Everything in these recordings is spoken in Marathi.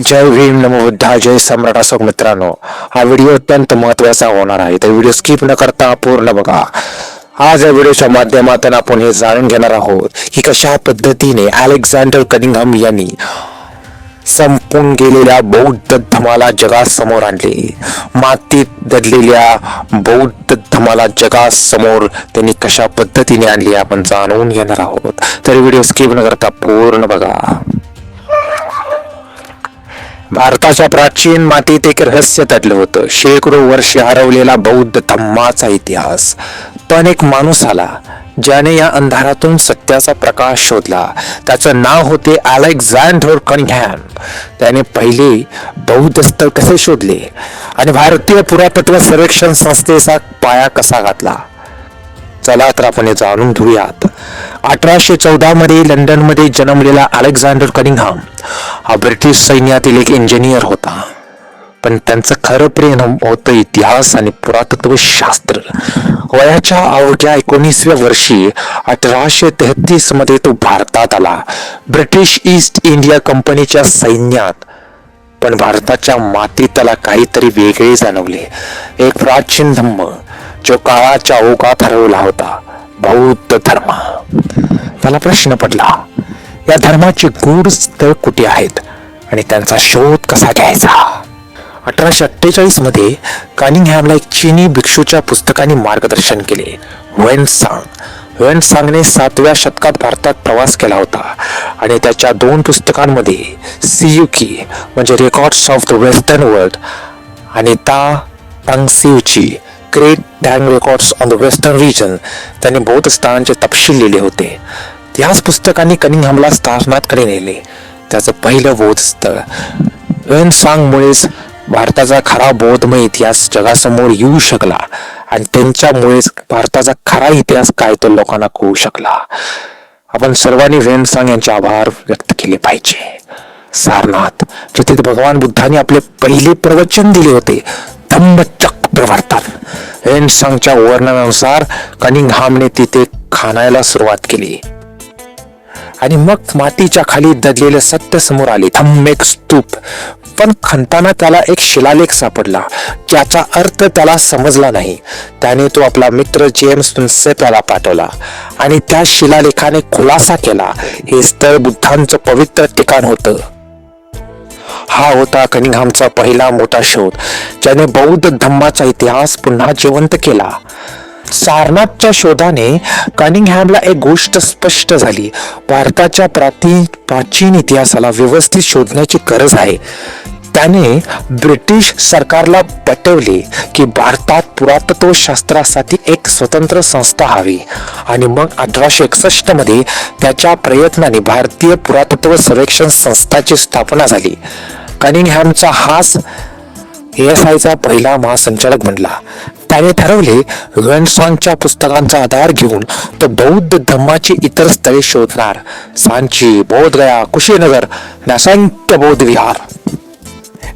जय भीम नमो बुद्धा जय सम्राट अशोक मित्रांनो. हा व्हिडिओ अत्यंत महत्त्वाचा होणार आहे. तर व्हिडिओ स्किप न करता पूर्ण बघा. आज या व्हिडिओच्या माध्यमातून आपण हे जाणून घेणार आहोत की कशा पद्धतीने अलेक्झांडर कनिंगहम यांनी संपून गेलेल्या बौद्ध धमाला जगासमोर आणले. मातीत दडलेल्या बौद्ध धमाला जगासमोर त्यांनी कशा पद्धतीने आणली आपण जाणून घेणार आहोत. तर व्हिडिओ स्किप न करता पूर्ण बघा. भारताच्या प्राचीन मातीत एक रहस्य दडलं होतं. शेकडो वर्ष हरवलेला बौद्ध धम्माचा इतिहास. पण एक माणूस आला ज्याने या अंधारातून सत्याचा प्रकाश शोधला. त्याचं नाव होते अलेक्झांडर कनिंगहॅम त्याने पहिले बौद्ध स्थळ कसे शोधले? आणि भारतीय पुरातत्व सर्वेक्षण संस्थेचा पाया कसा घातला? चला तर आपण हे जाणून घेऊयात अठराशे चौदा मध्ये जन्मलेला अलेक्झांडर कनिंगहाम हा ब्रिटिश सैन्यातील एक इंजिनियर होता. पण त्यांचं खरं प्रेम होतं इतिहास आणि पुरातत्व शास्त्र. वयाच्या अवघ्या एकोणीसव्या वर्षी अठराशे तेहतीसमध्ये तो भारतात आला. ब्रिटिश ईस्ट इंडिया कंपनीच्या सैन्यात. पण भारताच्या मातीत त्याला काहीतरी वेगळे जाणवले. एक प्राचीन धम्म जो काळाच्या ओघा ठरवला होता बौद्ध धर्म. त्याला प्रश्न पडला या धर्माचे गूढ स्थळ कुठे आहेत आणि त्यांचा शोध कसा घ्यायचा? अठराशे अठ्ठेचाळीसमध्ये कानिंगहॅमला एक चीनी भिक्षूच्या पुस्तकाने मार्गदर्शन केले. वेनसांग. वेनसांगने सातव्या शतकात भारतात प्रवास केला होता आणि त्याच्या दोन पुस्तकांमध्ये सीयुकी म्हणजे records of the western world आणि ता टंगसिवची great Tang records on the western region त्यांनी बौद्ध स्थानांचे तपशील लिहिले होते. याच पुस्तकांनी कनिंगहमला स्थानाकडे नेले. त्याचं पहिलं बौद्ध स्थळ. वेन सांगमुळेच भारताचा खरा बौद्धमय इतिहास जगासमोर येऊ शकला आणि त्यांच्यामुळेच भारताचा खरा इतिहास काय तो लोकांना कळू शकला. आपण सर्वांनी वेन सांग यांचे आभार व्यक्त केले पाहिजे. सारनाथ जिथे भगवान बुद्धाने आपले पहिले प्रवचन दिले होते धम्मचक सांगच्या वर्णनानुसार कनिंगहामने तिथे खाणायला सुरुवात केली. आणि मग मातीच्या खाली दडलेले सत्य समोर आले. धम्मेक स्तूप. पण खणताना त्याला एक शिलालेख सापडला. ज्याचा अर्थ त्याला समजला नाही. त्याने तो आपला मित्र जेम्स त्याला पाठवला. आणि त्या शिलालेखाने खुलासा केला. हे स्थळ बुद्धांचं पवित्र ठिकाण होतं. हा होता कनिंगहामचा पहिला मोठा शोध ज्याने बौद्ध धम्माचा इतिहास पुन्हा जिवंत केला. सारनाथच्या शोधाने कनिंगहॅमला एक गोष्ट स्पष्ट झाली. भारताच्या प्राचीन प्राचीन इतिहासाला व्यवस्थित शोधण्याची गरज आहे. त्याने ब्रिटिश सरकारला पटवले की भारतात पुरातत्व शास्त्रासाठी एक स्वतंत्र संस्था हवी. आणि मग अठराशे एकसष्टमध्ये त्याच्या प्रयत्नाने भारतीय पुरातत्व सर्वेक्षण संस्थाची स्थापना झाली. कनिंगहॅमचा हाच एस आयचा पहिला महासंचालक बनला. त्याने ठरवले वेनसॉनच्या पुस्तकांचा आधार घेऊन तो बौद्ध धम्माची इतर स्थळे शोधणार. सांची बोधगया कुशीनगर आणि असंख्य बौद्ध विहार.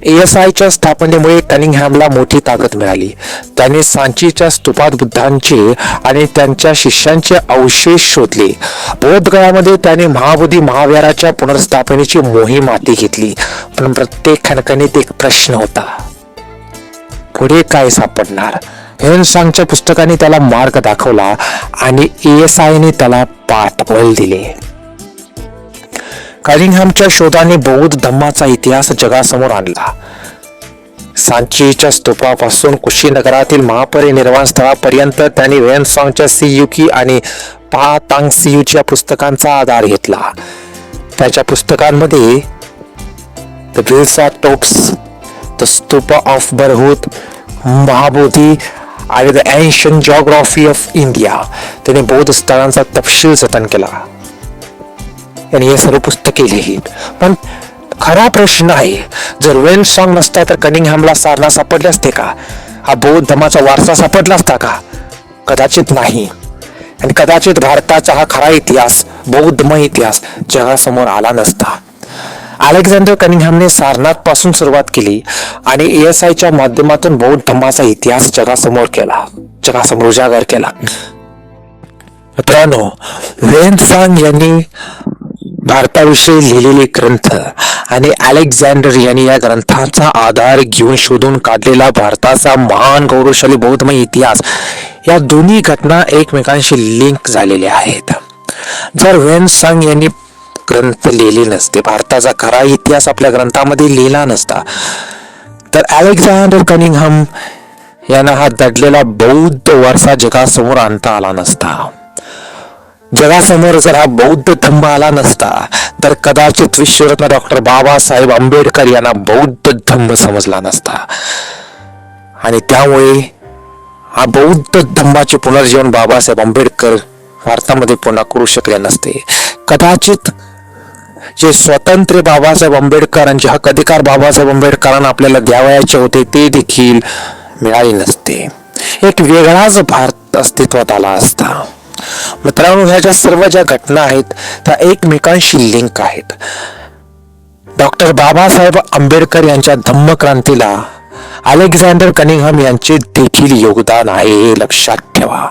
एस आयच्या स्थापनेमुळे कनिंगहॅमला मोठी ताकद मिळाली. त्याने सांचीच्या स्तूपात बुद्धांचे आणि त्यांच्या शिष्यांचे अवशेष शोधले. बोधगयामध्ये त्याने महाबोधी महाविहाराच्या पुनर्स्थापनेची मोहीम हाती घेतली. पण प्रत्येक खणखणीत एक प्रश्न होता. पुढे काय सापडणार? हेनसांगच्या पुस्तकाने त्याला मार्ग दाखवला आणि एस आयने त्याला पाठबळ दिले. करिंगहमच्या शोधाने बौद्ध धम्माचा इतिहास जगासमोर आणला. सांचीच्या स्तूपापासून कुशीनगरातील महापरिनिर्वाण स्थळापर्यंत त्यांनी वेनसॉंगच्या की आणि पा तांग सीयूच्या पुस्तकांचा आधार घेतला. त्याच्या पुस्तकांमध्ये the Bhilsa topes the stupa of Bharhut Mahabodhi आणि the ancient geography of India. त्याने बौद्ध स्थळांचा तपशील जतन केला. त्यांनी हे सर्व पुस्तके लिहिली पण खरा प्रश्न आहे जर वेन स्ट्रॉंग नसता तर कनिंगहॅमला सारना सापडले असते का? हा बौद्ध धमाचा वारसा सापडला असता का? कदाचित नाही. आणि कदाचित भारताचा हा खरा इतिहास बौद्धमय इतिहास जगासमोर आला नसता. अलेक्झांडर कनिंगहॅमने सारनाथपासून सुरुवात केली आणि एस आयच्या माध्यमातून बौद्ध धम्माचा इतिहास जगासमोर केला जगासमोर उजागर केला. मित्रांनो वेन सांग यांनी भारताविषयी लिहिलेले ग्रंथ आणि अलेक्झांडर यांनी या ग्रंथाचा आधार घेऊन शोधून काढलेला भारताचा महान गौरवशाली बौद्धमय इतिहास. या दोन्ही घटना एकमेकांशी लिंक झालेल्या आहेत. जर वेन सांग यांनी ग्रंथ लिहिले नसते भारताचा खरा इतिहास आपल्या ग्रंथामध्ये लिहिला नसता तर अलेक्झांडर कनिंगहम यांना हा दडलेला बौद्ध वारसा जगासमोर आणता आला नसता. जगासमोर जर हा बौद्ध धम्म आला नसता तर कदाचित विश्वरत्न डॉक्टर बाबासाहेब आंबेडकर यांना बौद्ध धम्म समजला नसता. आणि त्यामुळे हा बौद्ध धम्माचे पुनर्जीवन बाबासाहेब आंबेडकर भारतामध्ये पुन्हा करू शकले नसते. कदाचित जे स्वतंत्र बाबासाहेब आंबेडकरांचे हक अधिकार बाबासाहेब आंबेडकरांना आपल्याला द्यावयाचे होते ते देखील मिळाले नसते. एक वेगळाच भारत अस्तित्वात आला असता. मित्रांनो ह्या ज्या सर्व ज्या घटना आहेत त्या एकमेकांशी लिंक आहेत. डॉक्टर बाबासाहेब आंबेडकर यांच्या धम्मक्रांतीला अलेक्झांडर कनिंगहम यांचे देखील योगदान आहे हे लक्षात ठेवा.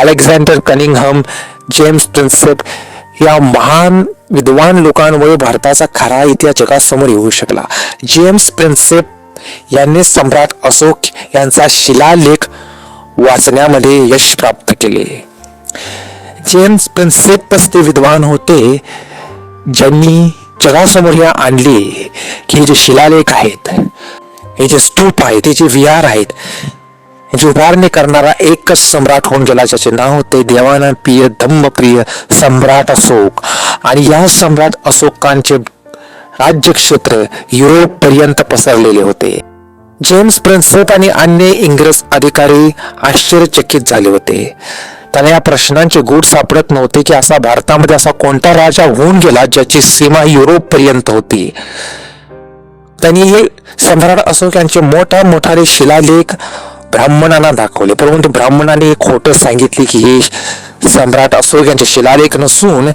अलेक्झांडर कनिंगहम जेम्स प्रिन्सेप या महान विद्वान लोकांमुळे भारताचा खरा इतिहास जगासमोर येऊ शकला. जेम्स प्रिन्सेप यांनी सम्राट अशोक यांचा शिलालेख वाचण्यामध्ये यश प्राप्त केले. जेम्स प्रिन्सेपच ते विद्वान होते. ज्यांनी जगासमोर या आणली की हे जे शिलालेख आहेत हे जे स्तूप आहेत हे जे विहार आहेत जे उभारणी करणारा एकच सम्राट होऊन गेला ज्याचे नाव होते देवानप्रिय धम्मप्रिय सम्राट अशोक. आणि या सम्राट अशोकांचे राज्यक्षेत्र युरोप पर्यंत पसरलेले होते. जेम्स प्रिन्सेप आणि अन्य इंग्रज अधिकारी आश्चर्यचकित झाले होते. त्यांना या प्रश्नांचे गूढ सापडत नव्हते की असा भारतामध्ये असा कोणता राजा होऊन गेला ज्याची सीमा युरोप पर्यंत होती. त्यांनी हे सम्राट अशोक यांचे मोठा मोठाले शिलालेख ब्राह्मणांना दाखवले. परंतु ब्राह्मणाने एक खोटं सांगितले की हे सम्राट अशोक यांचे शिलालेख नसून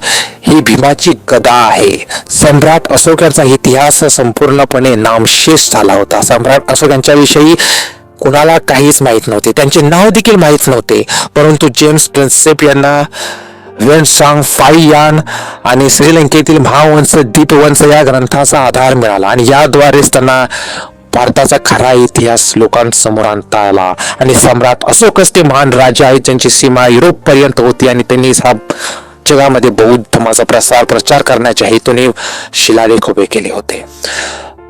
ही भीमाची गदा आहे. सम्राट अशोक यांचा इतिहास संपूर्णपणे नामशेष झाला होता. सम्राट अशोक यांच्याविषयी कुणाला काहीच माहीत नव्हते. त्यांचे नाव देखील माहीत नव्हते. परंतु जेम्स प्रिन्सेप यांना वेनसांग फाईयान आणि श्रीलंकेतील महावंश दीपवंश या ग्रंथाचा आधार मिळाला आणि याद्वारेच त्यांना भारताचा खरा इतिहास लोकांसमोर आणता आला. आणि सम्राट अशोकच ते महान राजे आहेत ज्यांची सीमा युरोप पर्यंत होती आणि त्यांनी हा जगामध्ये बौद्ध धर्माचा प्रसार प्रचार करण्याच्या हेतूने शिलालेख उभे केले होते.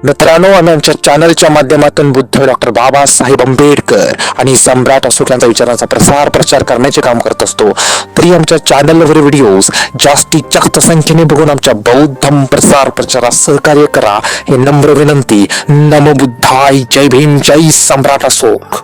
मित्रांनो आम्ही आमच्या चॅनलच्या माध्यमातून बुद्ध डॉक्टर बाबासाहेब आंबेडकर आणि सम्राट अशोक यांचा विचारांचा प्रसार प्रचार करण्याचे काम करत असतो. तरी आमच्या चॅनलवर व्हिडिओज जास्तीत जास्त संख्येने बघून आमच्या बौद्ध प्रसार प्रचारात सहकार्य करा हे नम्र विनंती. नम बुद्धाय जय भीम जय सम्राट अशोक.